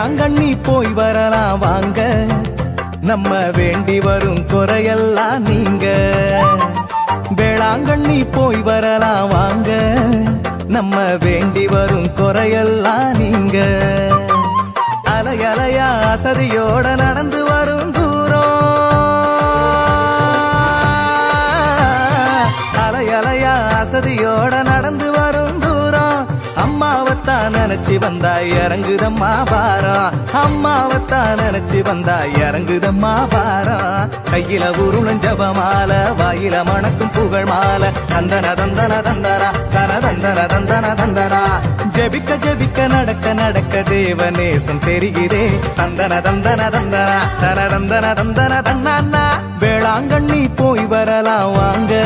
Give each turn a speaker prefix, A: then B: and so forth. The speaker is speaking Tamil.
A: வேளாங்கண்ணி போய் வரலாம் வாங்க. நம்ம வேண்டி வரும் குறையெல்லாம் நீங்க. வேளாங்கண்ணி போய் வரலாம் வாங்க. நம்ம வேண்டி வரும் குறையெல்லாம் நீங்க. அலையலையா அசதியோட நடந்து வரும் தூரம். அலையலையா அசதியோட நினைச்சு வந்தா இறங்குதம்மா பாரம். அம்மாவத்தான் நினைச்சு வந்தா இறங்குதம்மா பாரம். கையில உருளும் ஜபமால வாயில மணக்கும் புகழ் மால. தந்தன தந்தன தந்தனா தன தந்தன தந்தன தந்தனா. ஜபிக்க ஜபிக்க நடக்க நடக்க தேவநேசம் தெரிகிறே. தந்தன தந்தன தந்தனா தன தந்தன தந்தன தன்னா வேளாங்கண்ணி போய் வரலாம் வாங்க.